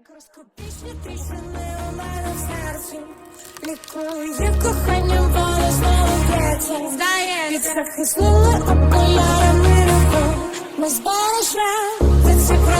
Мікроскопічні тріщини Здається, хиснули окулярами руку. Ми збережемо, це про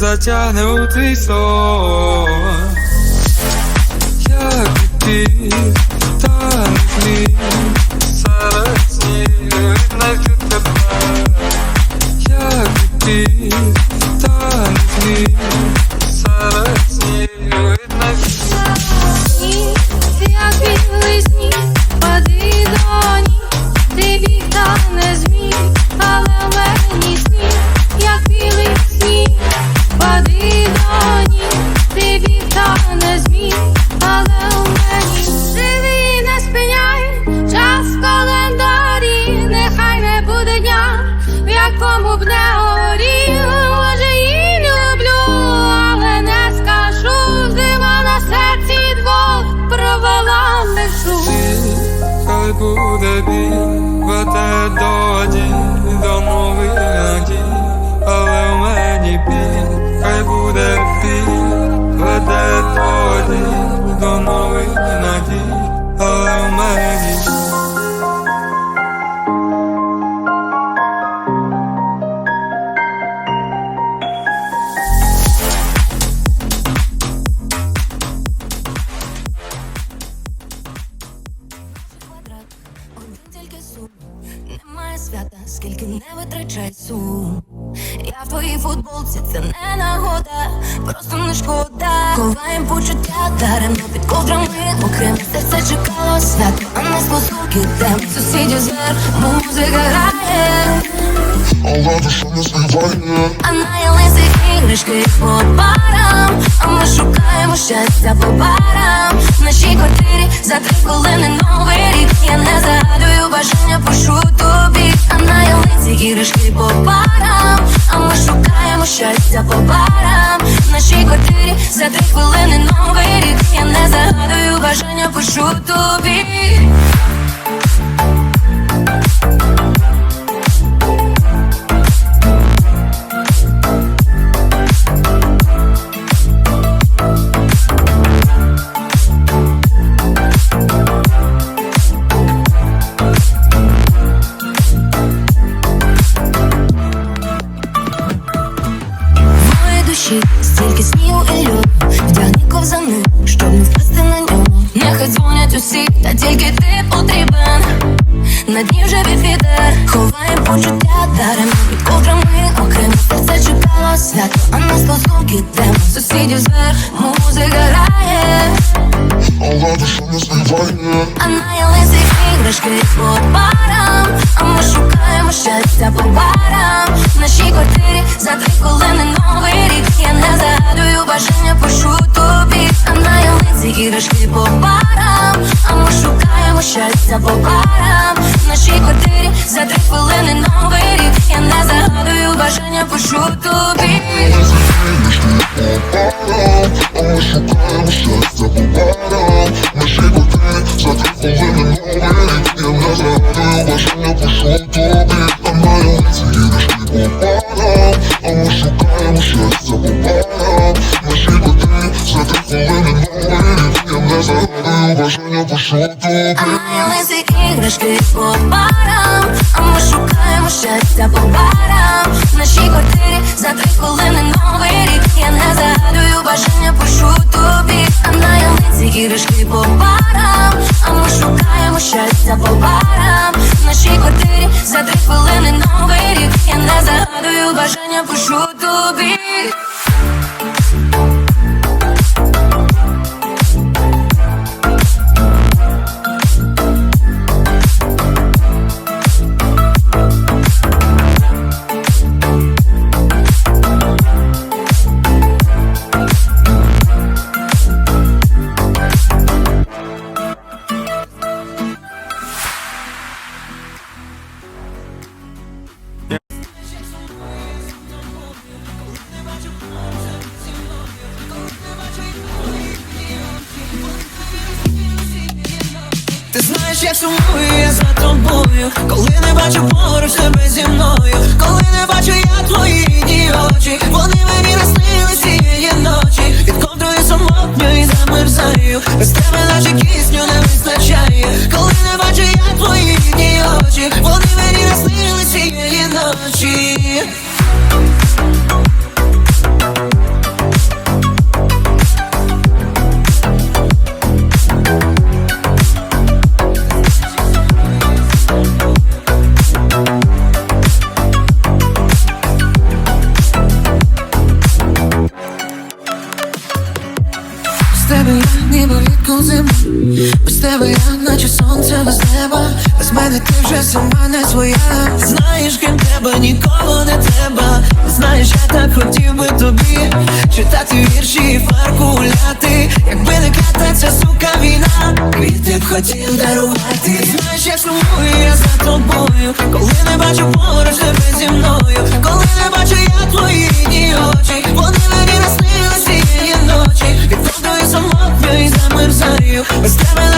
затягне у твій сон. Як ти танк мій серед сніг знайти тебе Як ти танк мій Але душа не співає А на ялинці по парам А ми шукаємо щастя по барам. В нашій квартирі за три хвилини новий рік. Я не загадую бажання, пишу тобі. А на ялинці іграшки по парам А ми шукаємо щастя по барам. В нашій квартирі за три Музика грає. Але душа не співає. А на ялинці іграшки по парам А ми шукаємо щастя по барам. В нашій квартирі за три хвилини новий рік. Я не загадую бажання, пишу тобі А на ялинці іграшки по парам А ми шукаємо щастя по барам. В нашій квартирі за три хвилини новий рік. Я не загадую бажання, пишу тобі А ми шукаємо щастя по барам Наші квартири я сумую за тобою, коли не бачу поруч тебе зі мною, коли не бачу я твої рідні очі, вони мені наснились цієї ночі, від ковдрою і замерзаю, без тебе наче кисню не вистачає, коли не бачу я твої рідні очі, вони мені наснились цієї ночі. Хотів дарувати. Знаєш, я сумую я за тобою. Коли не бачу поруч тебе зі мною. Коли не бачу я твої рідні очі. Вони мені наснили цієї ночі. Від ковдрою самотньою замерзаю Без тебе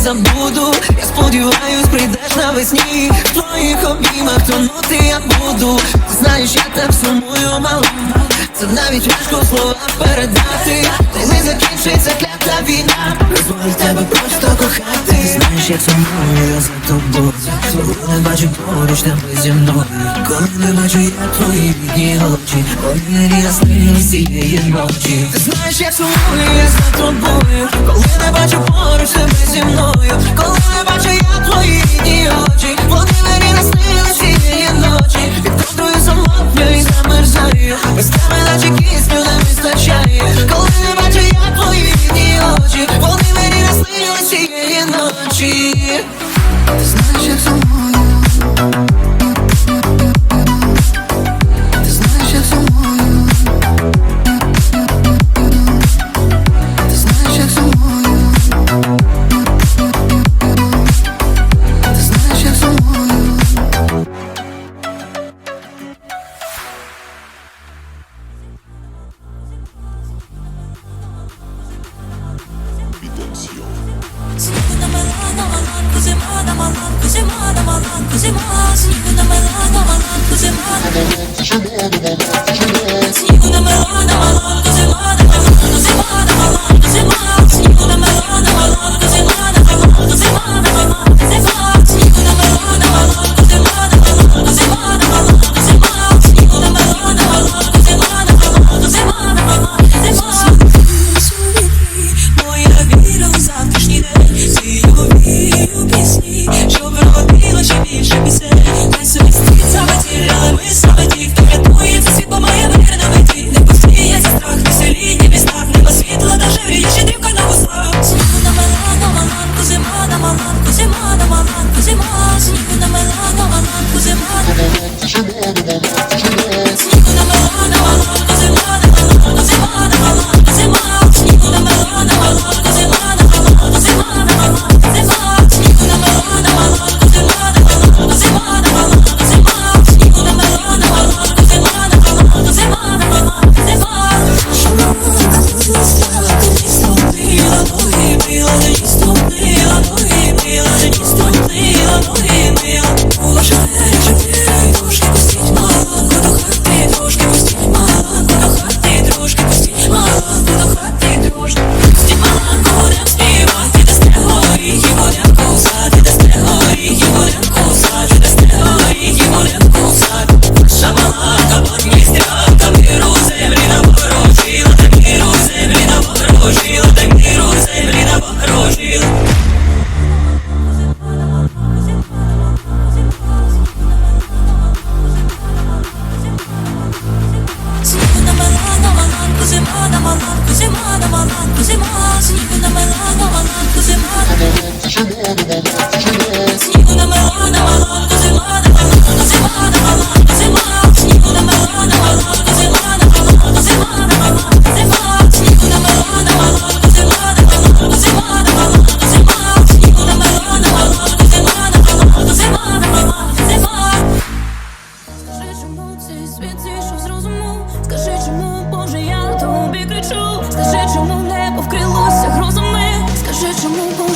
забуду, я сподіваюсь, прийдеш навесні. В твоїх обіймах тонути я буду. Знаєш, я так сумую, мала. Це навіть важко слова передати закінчиться клята війна. Дозволь тебе просто кохати. Ти знаєш, як сумую я за тобою. Свого не бачу поруч тебе зі мною. Коли не бачу я твої бідні очі коли не ясні всієї ночі. Ти знаєш, як сумую я за тобою. Коли не бачу поруч тебе зі мною. Коли не бачу я твої бідні очі Вони не ясні всієї ночі. Від замовлюй, замерзаю Без тебе наче Коли не бачу я очі Вони мені наснились цієї ночі Ти знаєш, як зі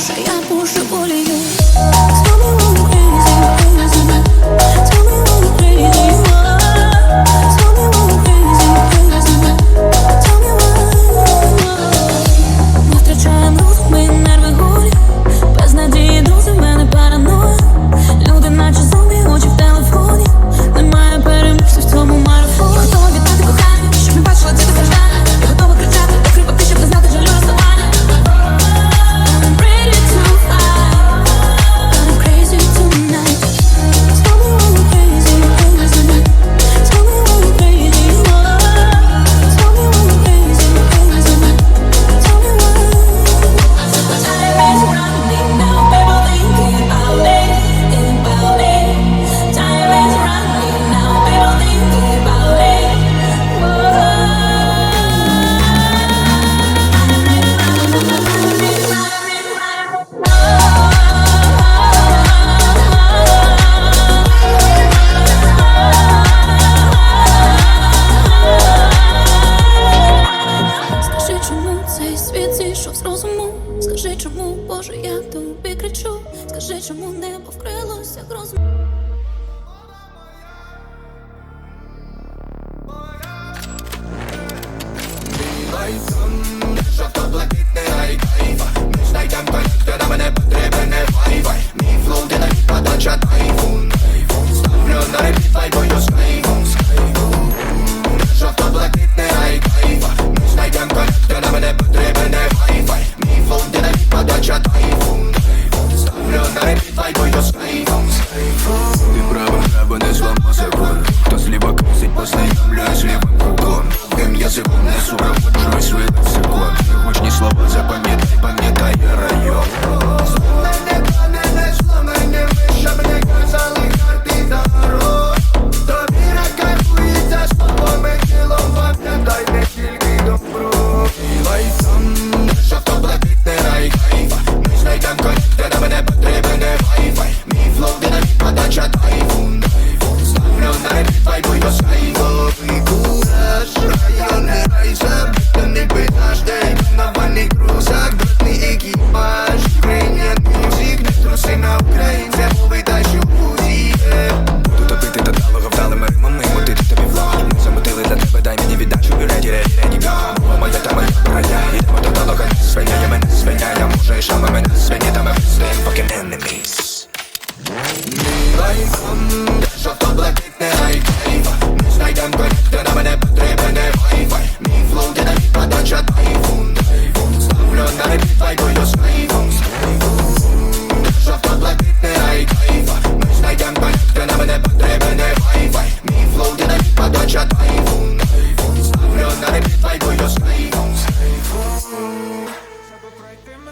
Saya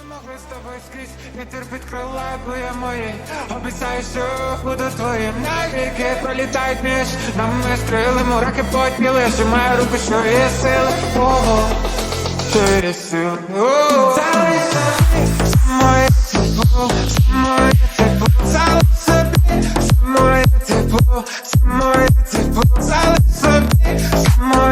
Ми з тобою скрізь. Вітер під крила плиє мої Обіцяю, що буду твоїм. Навіки пролітають між нами стріли, мураки потіли, Жимаю руку, що є сили, Богу, що є сили. Залися моє тепло, моє тепло, залиш собі, моє тепло, моє тепло, залиш собі, моє